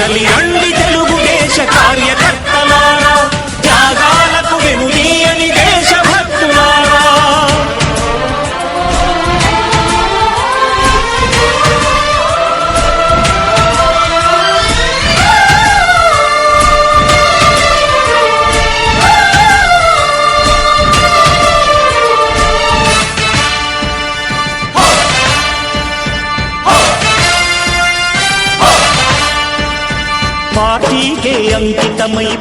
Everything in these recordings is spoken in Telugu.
కదలి రండి తెలుగుదేశ కార్యకర్తలారా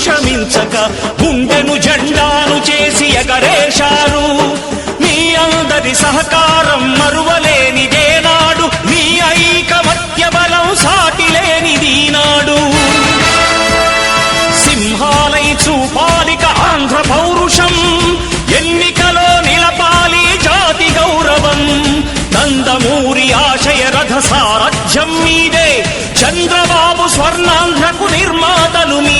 విశ్రమించక గుండెను జెండాను చేసి ఎగరేశారు. మీ అందరి సహకారం మరువలేనిదేనాడు మీ ఐకమత్య బలం సాటిలేనిది నాడు సింహాలై చూపాలిక ఆంధ్ర పౌరుషం ఎన్నికలో నిలపాలి జాతి గౌరవం. నందమూరి ఆశయ రథ సారథ్యం మీదే చంద్రబాబు స్వర్ణాంధ్రకు నిర్మాతలు మీ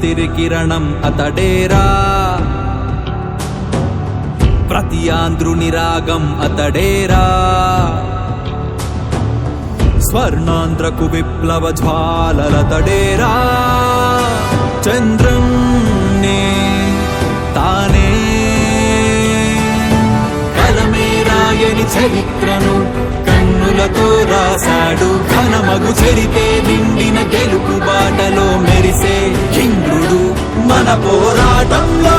తిరికిరణం అతడేరా. ప్రతి ఆంధ్రుని రాగం అతడేరా. స్వర్ణాంధ్రకు విప్లవ జ్వాలలతడేరా. చంద్రం నే తానే. కలమే రాయని చరిత్రను కన్నులతో రాశాడు. ఘనమగు చరితే నిండిన గెలుపు బాటలో మెరిసే ఇంద్రుడు మన పోరాటంలో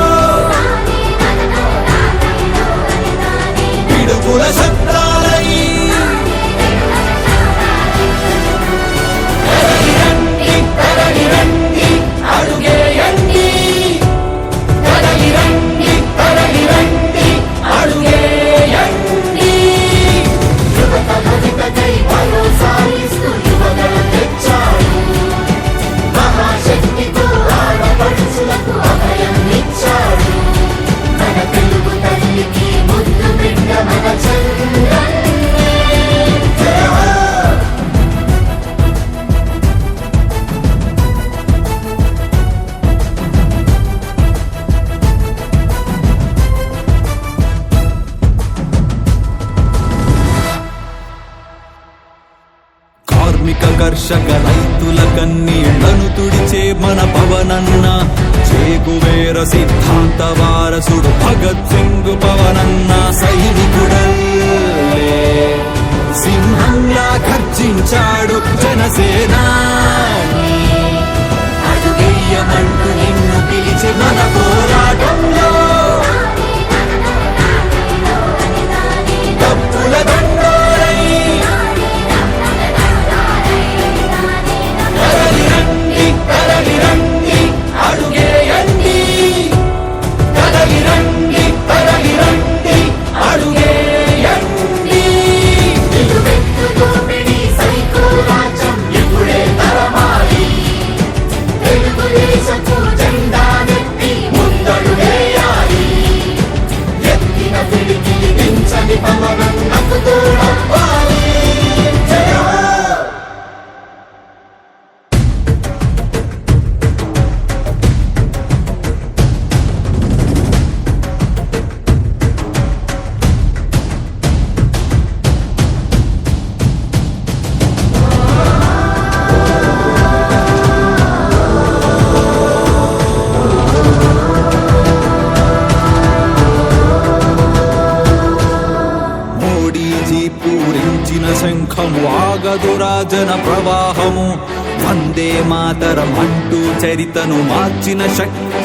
పవనన్న. చేకువేర సిద్ధాంత వారసుడు భగత్ సింగ్ పవనన్న సైనికుడల్లే. సింహంలా ఖర్చించాడు జనసేన అడుగయ్యమంటూ నిన్ను పిలిచి మన వాగదు ప్రవాహము. వందే మాతరం అంటూ చరితను మార్చిన శక్తి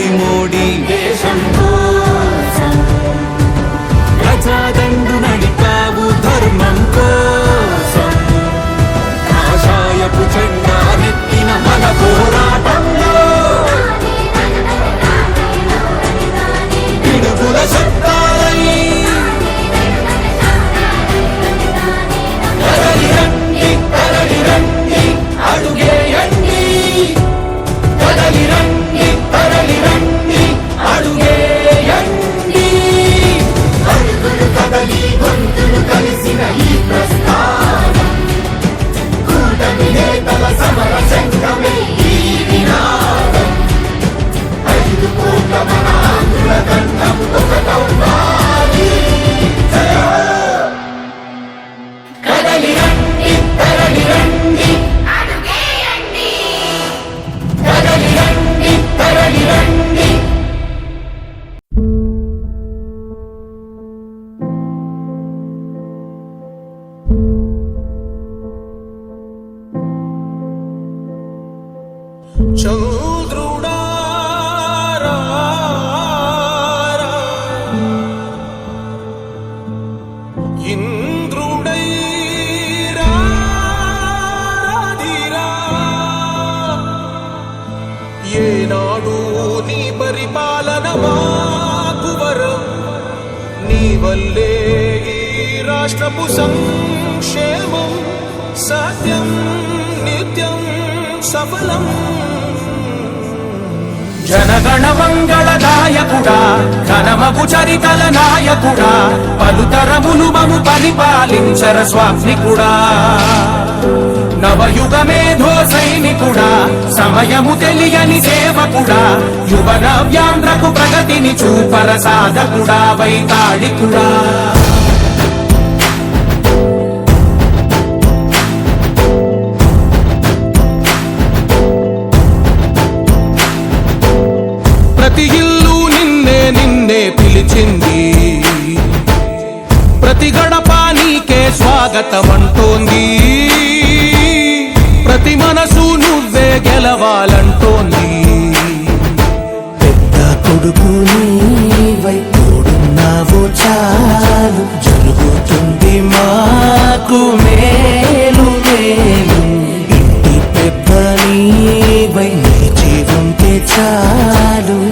ఘనమగు చరితల నాయకుడా పలుతరములు మము పరిపాలించర స్వామికుడా నవయుగ మేధో సైనికుడా సమయము తెలియని సేవకుడా యువ నవ్యాంధ్రకు ప్రగతిని చూపర సాధకుడా వైతాళికుడా. నిన్నే ప్రతి గడప నీకే స్వాగతం అంటోంది ప్రతి మనసు నువ్వే గెలవాలంటోంది. పెద్ద కొడుకు నీవై తోడున్నావు చాలు. జరుగుతుంది మాకు మేలు మేలు. ఇంటి పెద్ద నీవై నీ జీవంతే చాలు.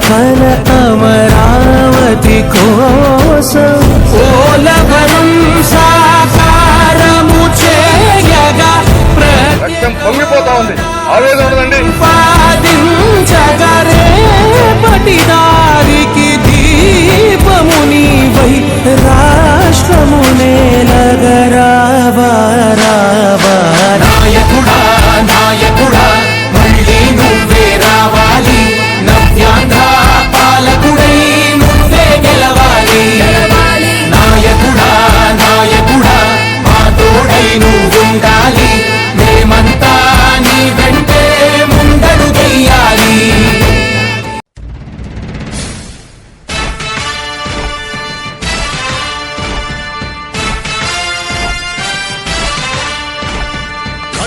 కల అమరావతి కోసం ఓలవరం సాకారము చేయగా రక్తం పొంగిపోతా ఉంది. ఆవేదన ఉండదండి ప్రతిపాదించగరే పటిదారికి దీపము నీవై రాష్ట్రమునే నగరావారావా నాయకుడా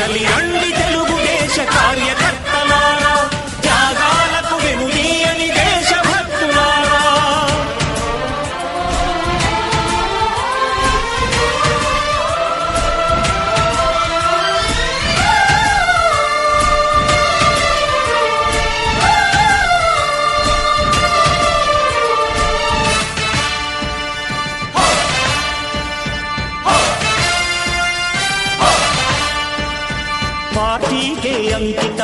కదలి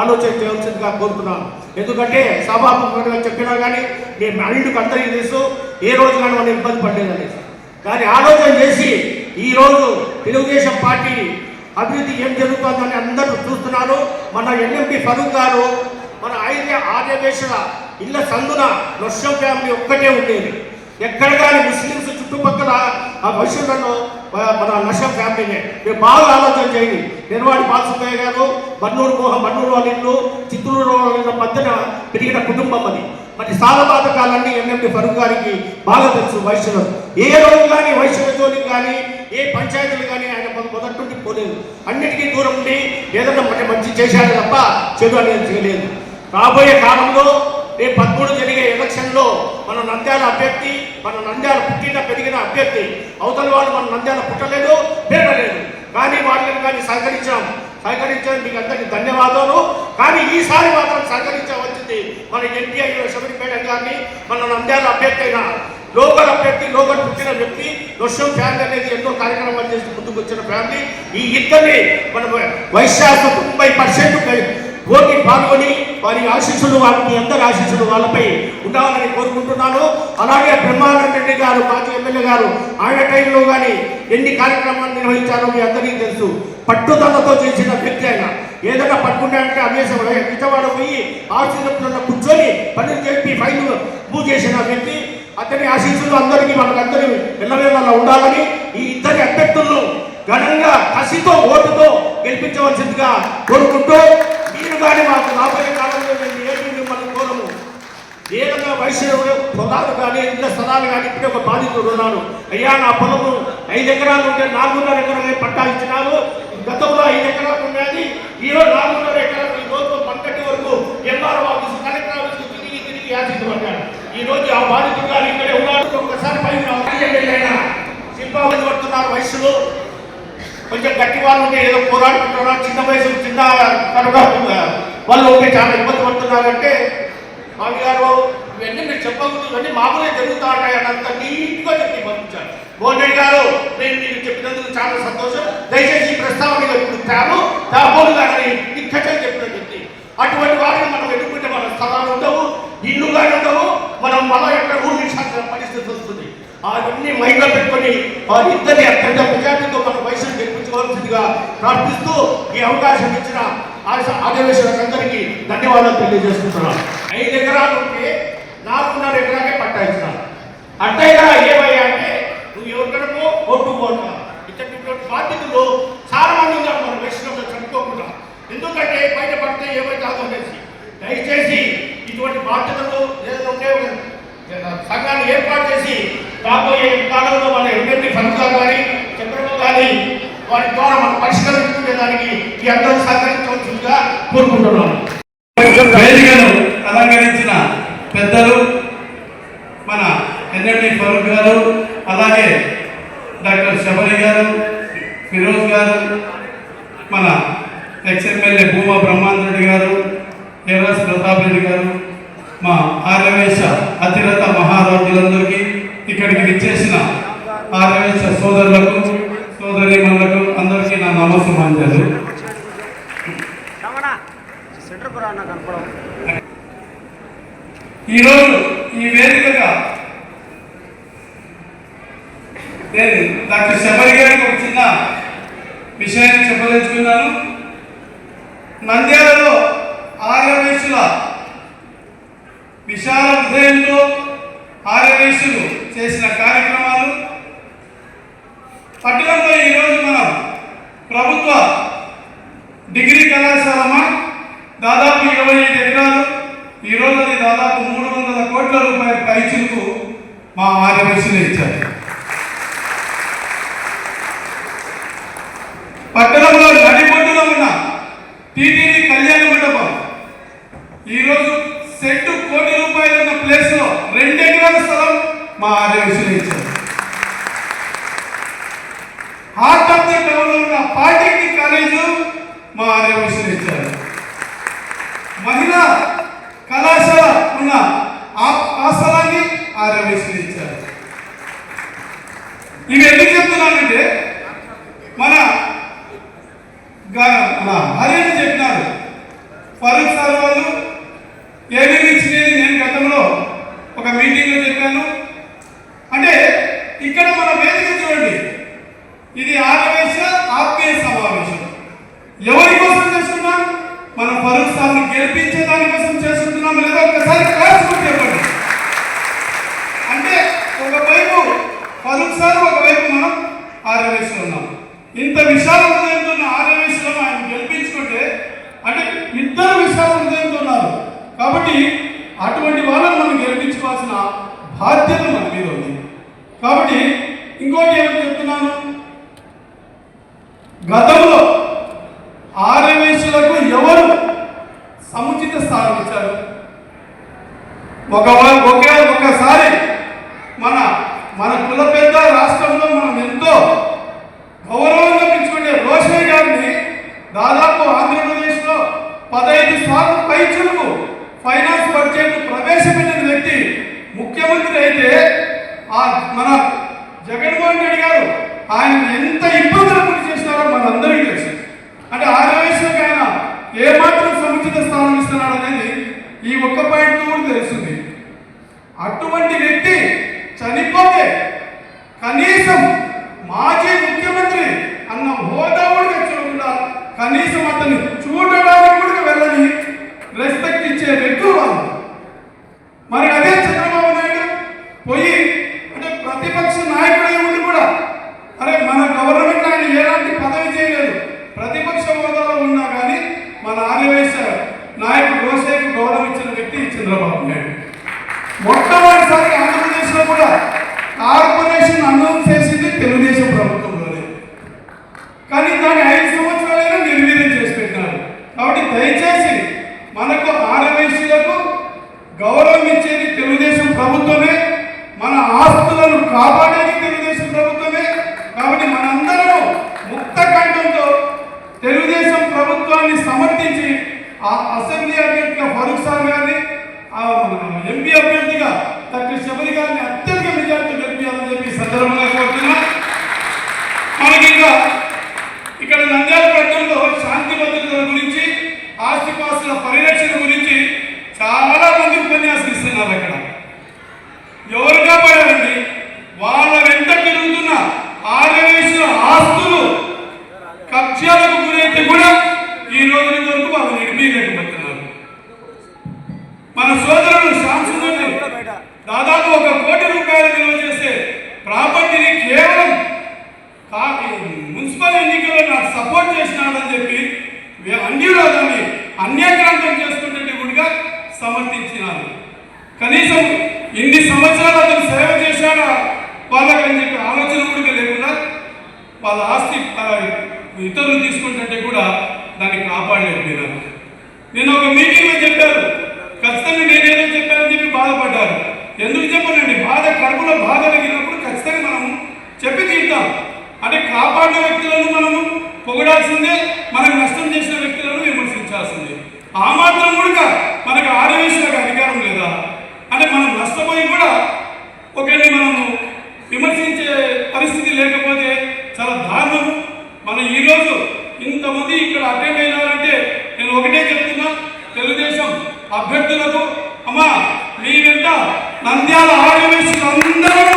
ఆలోచన చేయాల్సిందిగా కోరుతున్నాను. ఎందుకంటే సభాముఖంగా చెప్పినా కానీ నేను అన్నింటికి అందరికీ తెలుసు ఏ రోజు కానీ మనం ఇబ్బంది పడలేదని. కానీ ఆలోచన చేసి ఈరోజు తెలుగుదేశం పార్టీ అభివృద్ధి ఏం జరుగుతుందని అందరూ చూస్తున్నారు. మన ఎన్ఎంపీ ఫరూక్ గారు మన ఐదు ఆర్యవేశల ఇళ్ళ సందున నొషం ఫ్యామిలీ ఒక్కటే ఉండేది. ఎక్కడ కానీ ముస్లిమ్స్ చుట్టుపక్కల ఆ భవిష్యత్తులో మన నషం ఫ్యామిలీనే. మీరు బాగా ఆలోచన చేయండి నిర్వాడి బాలసుబ్బయ్య గారు బన్నూరు మోహన్ బన్నూరు వాళ్ళ ఇల్లు చిత్తూరు వాళ్ళ మధ్యన పెరిగిన కుటుంబం అది. మరి సాలబాధకాలన్నీ ఎన్ఎండి ఫరూక్ గారికి బాగా తెలుసు వైశ్యులు. ఏ రోజు కానీ వైశ్యులతోని కానీ ఏ పంచాయతీలు కానీ ఆయన మొదటి నుండి పోలేదు. అన్నిటికీ దూరం ఉండి ఏదైనా మంచి చేశాడు తప్ప చెడు అనేది చేయలేదు. రాబోయే కాలంలో రేపు పదమూడు జరిగే ఎలక్షన్లో మన నంద్యాల అభ్యర్థి మన నంద్యాల పుట్టిన పెరిగిన అభ్యర్థి అవతల వాళ్ళు మన నంద్యాల పుట్టలేదు పేరలేదు కానీ వాళ్ళని కానీ సహకరించాం. సహకరించాలని మీకు అందరికీ ధన్యవాదాలు. కానీ ఈసారి మాత్రం సహకరించవలసింది మన ఎన్టీఐ శబరిపేట గారిని మన నంద్యాల అభ్యర్థి అయిన లోకల్ అభ్యర్థి లోకల్ పుట్టిన వ్యక్తి నొషం ఫ్యామిలీ అనేది ఎన్నో కార్యక్రమాలు చేసి ముందుకు వచ్చిన ఫ్యామిలీ. ఈ ఇద్దరిని మన వైశాఖ తొంభై పర్సెంట్ ఓటి పాల్గొని వారి ఆశీస్సులు వారికి అందరి ఆశీస్సులు వాళ్ళపై ఉండాలని కోరుకుంటున్నాను. అలాగే బ్రహ్మానంద రెడ్డి గారు మాజీ ఎమ్మెల్యే గారు ఆయన టైంలో కానీ ఎన్ని కార్యక్రమాలు నిర్వహించారో మీ అందరికీ తెలుసు. పట్టుదలతో చేసిన వ్యక్తి ఆయన. ఏదైనా పట్టుకుంటానంటే అభ్యాసం విజయవాడ పోయి ఆశీస్సులో కూర్చొని పనులు చెప్పి ఫైల్ మూవ్ చేసిన వ్యక్తి. అతని ఆశీస్సులు అందరికీ మనకందరి ఎల్లవేళలా ఉండాలని ఈ ఇద్దరి అభ్యర్థులను ఘనంగా కసితో ఓటుతో గెలిపించవలసిందిగా కోరుకుంటూ కానీ మాకు రాబోయే కాలంలో మేము ఏంటి మిమ్మల్ని కోరము. ఏదైనా వైశ్యుడు పొలాలు కానీ ఇళ్ళ స్థలాలు కానీ ఇప్పుడే ఒక బాధితుడు ఉన్నాడు. అయ్యా నా పొలము ఐదు ఎకరాలు ఉంటే నాలుగున్నర ఎకరాలు పట్టా ఇచ్చినారు. గతంలో ఐదు ఎకరాలు ఉండేది. ఈ రోజు నాలుగున్నర ఎకరాలు ఈ రోజు పంటటి వరకు ఎంఆర్ఓ ఆఫీస్ కలెక్టర్ ఆఫీస్ తిరిగి తిరిగి యాచించబడ్డాడు ఈ రోజు ఆ బాధితుడు గారు ఇక్కడే ఉన్నారు ఒకసారి పైన సింపాబడి పడుతున్నారు వయసులో కొంచెం గట్టి వాళ్ళు ఉంటే ఏదో పోరాడుకుంటున్నారు? చిన్న వయసు చిన్న కనుక వాళ్ళు ఉంటే చాలా ఇబ్బంది పడుతున్నారంటే మామి గారు ఇవన్నీ మీరు చెప్పకూడదు మామూలుగా జరుగుతూ ఉంటాయి అన్నంత నీట్గా చెప్పి పంపించాను మోహన్ గారు నేను మీకు చెప్పినందుకు చాలా సంతోషం. దయచేసి ఈ ప్రస్తావన ఇప్పుడు తాను దాబోలు గారని చెప్పిన చెప్పి. అటువంటి వారిని మనం ఎన్నుకుంటే మన స్థలాలు ఉండవు ఇల్లు కానీ ఉండవు. మనం మన యొక్క ఊరు నిలిచాల్సిన పరిస్థితి వస్తుంది అవన్నీ మైండ్లో పెట్టుకొని వారి ఇద్దరి అత్యంత ప్రజాపతితో మన వయసును గెలిపించుకోవాల్సిందిగా ప్రార్థిస్తూ ఈ అవకాశం ఇచ్చిన ఆదివేశులందరికీ ధన్యవాదాలు తెలియజేస్తున్నాను ఐదు ఎకరాలు ఉంటే నాలుగున్నర ఎకరాకే పట్టా ఇచ్చినారు. అట్టయినా ఏమయ్యా అంటే నువ్వు ఎవరికడమో ఓటు పోతా ఇటువంటి బాధ్యతలు చాలా మంది ఉన్నారు మన వయసులో చనిపోకుండా ఎందుకంటే బయట పడితే ఏమైతే చేసి దయచేసి ఇటువంటి బాధ్యతలు ఏదైనా ఉంటే సంఘాన్ని ఏర్పాటు చేసి రాబోయే కాలంలో మన ఎటువంటి ఫలితాలు కానీ చక్రంలో కానీ వాటి ద్వారా మనం పరిష్కరించుకునే దానికి ఈ అందరూ సహకరించవలసిందిగా కోరుకుంటున్నాను. వేదికను అలంకరించిన పెద్దలు మన ఎన్ఎండి ఫరూక్ గారు అలాగే డాక్టర్ శబరి గారు ఫిరోజ్ గారు మన ఎక్స్ఎమ్మెల్యే భూమా బ్రహ్మాందరెడ్డి గారు ఎర్రస్ ప్రతాప్ రెడ్డి గారు మా ఆర్యవేశ అతిరత మహారాజులందరికీ ఇక్కడికి విచ్చేసిన ఆర్యవేశ సోదరులకు సోదరీమణులకు అందరికీ నా నమస్సుమాంజలు. ఈరోజు ఈ వేదికగా నేను డాక్టర్ శబరి గారికి ఒక చిన్న విషయాన్ని చెప్పదలుచుకున్నాను. నంద్యాలలో ఆర్యవేశుల విశాల హృదయంలో ఆర్యవేశులు చేసిన కార్యక్రమాలు. పట్టణంలో ఈరోజు మనం ప్రభుత్వ డిగ్రీ కళాశాలమా? దాదాపు ఇరవై ఐదు ఎకరాలు. ఈరోజు అది దాదాపు మూడు వందల కోట్ల రూపాయల పైచులకు మా ఆర్యవేశులు ఇచ్చారు. పట్టణంలో నడిబొడ్డులో ఉన్న టీటీడీ కళ్యాణ మండపం. ఈరోజు సెంటు కోటి రూపాయలు ఉన్న ప్లేస్లో రెండు ఎకరాల స్థలం. మా ఆర్యవేశులు ఇచ్చారు. హార్ట్ ఆఫ్ ఉన్న పాలిటెక్నిక్ కాలేజు మా ఆర్యవేశులు ఇచ్చారు. మహిళా కళాశాల ఉన్న ఆ ఆ స్థలాన్ని ఆర్యవేశులు ఇచ్చారు. ఇవి ఎందుకు చెప్తున్నానంటే మన మన హరిని చెప్పినారు. ఫరూక్ సార్ వాళ్ళు ఏమేమి ఇచ్చినది నేను గతంలో ఒక మీటింగ్లో చెప్పాను అంటే ఇక్కడ మన వేదిక చూడండి ఇది ఆరవేశ ఆత్మీయ సమావేశం ఎవరి కోసం చేస్తున్నాం మన ఫరూక్ సార్ని గెలిపించే దానికోసం చేస్తున్నాం లేదా ఒక్కసారి కాల్చుకుంటే చెప్పండి అంటే ఒకవైపు ఫరూక్ సార్ ఒకవైపు మనం ఆర్యవేశంలో ఉన్నాం ఇంత విశాల హృదయంతో ఉన్న ఆర్యవేశంలో ఆయన గెలిపించుకుంటే అంటే ఇద్దరు విశాల హృదయంతో ఉన్నారు కాబట్టి అటువంటి వాళ్ళని మనం గెలిపించుకోవాల్సిన బాధ్యత మన మీద ఉంది కాబట్టి ఇంకోటి ఏమని చెప్తున్నాను గతంలో ఆర్యవేశులకు ఎవరు సముచిత స్థానం ఇచ్చారు ఒక corporation announced నంద్యాల ఆడవేసిన అందరూ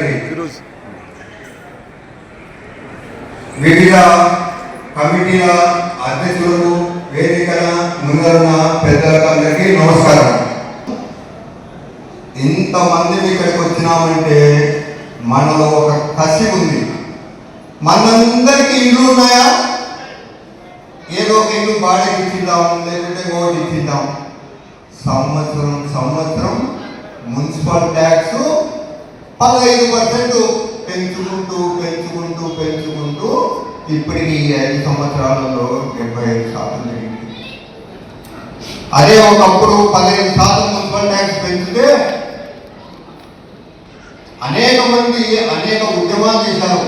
గారికి వివిధ కమిటీల అధ్యక్షులకు వేదికన ముందరున్న పెద్దలకు అందరికీ నమస్కారం. ఇంతమంది ఇక్కడికి వచ్చినామంటే మనలో ఒక కసి ఉంది మనందరికీ ఇల్లు ఉన్నాయా? ఏదో ఒక ఇల్లు బాడీకి ఇచ్చిందాం లేకుంటే ఓటు ఇచ్చిందాం. సంవత్సరం సంవత్సరం మున్సిపల్ ట్యాక్స్ పదహైదు పర్సెంట్ పెంచుకుంటూ పెంచుకుంటూ పెంచుకుంటూ ఇప్పటికి ఐదు సంవత్సరాలలో డెబ్బై ఐదు శాతం జరిగింది. అదే ఒకప్పుడు పదహైదు శాతం మున్సిపల్ ట్యాక్స్ పెంచితే అనేక మంది అనేక ఉద్యమాలు చేశారు.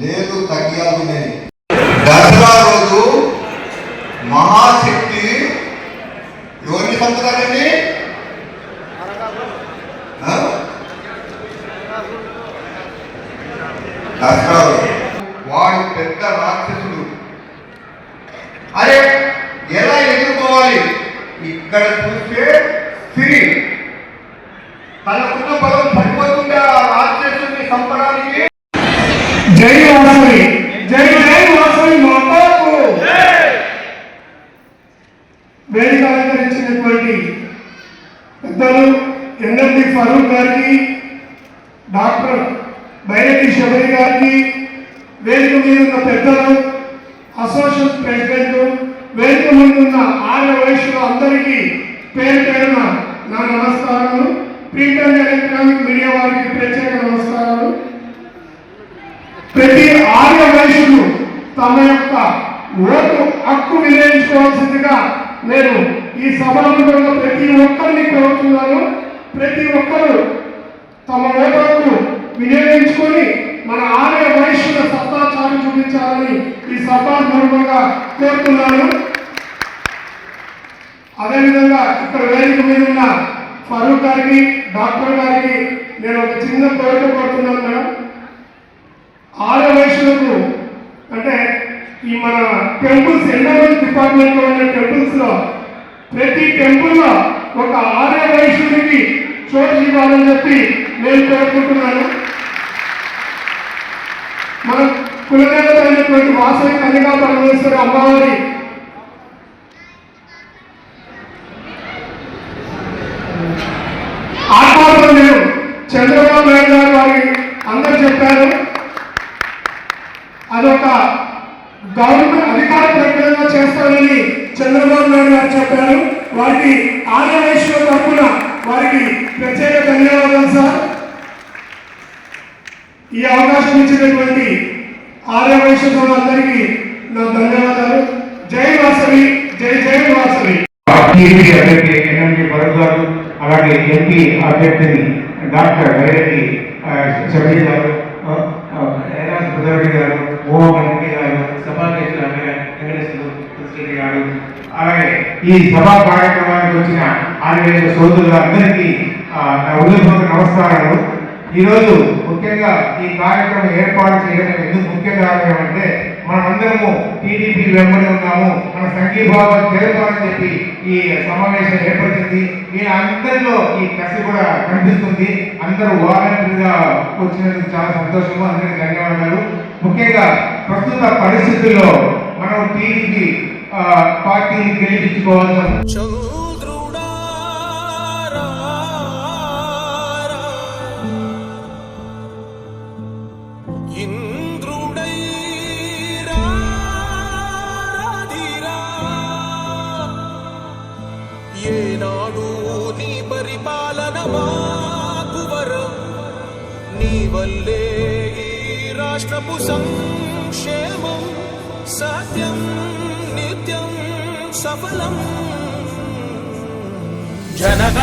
లేదు తగ్గాలని దసరా రోజు మహాశక్తి ఎవరిని పంపుతారండి నష్టాలు వాడు పెద్ద రాక్షసుడు. అరే ఎలా ఎదుర్కోవాలి? ఇక్కడ హక్కు వినియోగించుకోవాల్సిందిగా నేను ఈ సభాముఖంగా ప్రతి ఒక్కరిని కోరుతున్నాను. ప్రతి ఒక్కరు తమ ఓటు వినియోగించుకొని మన ఆలయ వైశ్యుల సత్తా చాటు చూపించాలని ఈ సభాముఖంగా కోరుతున్నాను. అదేవిధంగా ఇక్కడ వేదిక మీద ఉన్న ఫరూక్ గారికి డాక్టర్ గారికి నేను ఒక చిన్న కోరిక కోరుతున్నాను మేడం. ఆలయ వైశ్యులకు అంటే ఈ మన టెంపుల్స్ ఎండోమెంట్ డిపార్ట్మెంట్లో ఉన్న టెంపుల్స్లో ప్రతి టెంపుల్లో ఒక ఆర్య వయసుడికి చోటు ఇవ్వాలని చెప్పి నేను కోరుకుంటున్నాను. మన కులదేవత అయినటువంటి వాసవి కన్యగా పరమేశ్వర అమ్మవారి ఆత్మహత్య నేను చంద్రబాబు నాయుడు గారు వారి అందరూ చెప్పారు. అదొక గవర్నమెంట్ అధికార ప్రకటనగా చేస్తానని చంద్రబాబు నాయుడు గారు చెప్పారు. వారికి ఆర్య తరఫున వారికి ప్రత్యేక ధన్యవాదాలు సార్. ఈ అవకాశం ఇచ్చినటువంటి ఆర్య వైశ్య అందరికీ నా ధన్యవాదాలు. జై వాసవి జై జై వాసవి. అభ్యర్థి ఎన్ఎంపీ అలాగే ఎంపీ అభ్యర్థిని డాక్టర్ వైరెడ్డి ఈ సభా కార్యక్రమానికి వచ్చిన ఆంధ్రదేశ సోదరులందరికీ ఆ, నా హృదయపూర్వక నమస్కారాలు. ఈరోజు ముఖ్యంగా ఈ కార్యక్రమం ఏర్పాటు చేయడం ఎందుకు ముఖ్య కారణం ఏమంటే మనమందరము టీడీపీ వెంబడి ఉన్నాము. మన సంఘీభావం తెలపాలని చెప్పి ఈ సమావేశం ఏర్పడింది ఈ అందరిలో ఈ కసి కూడా కనిపిస్తుంది. అందరూ వాలంటీర్గా వచ్చినందుకు చాలా సంతోషము. అందరికీ ధన్యవాదాలు. ముఖ్యంగా ప్రస్తుత పరిస్థితుల్లో మనం టీడీపీ ఆ, పార్టీని గెలిపించుకోవాల్సిన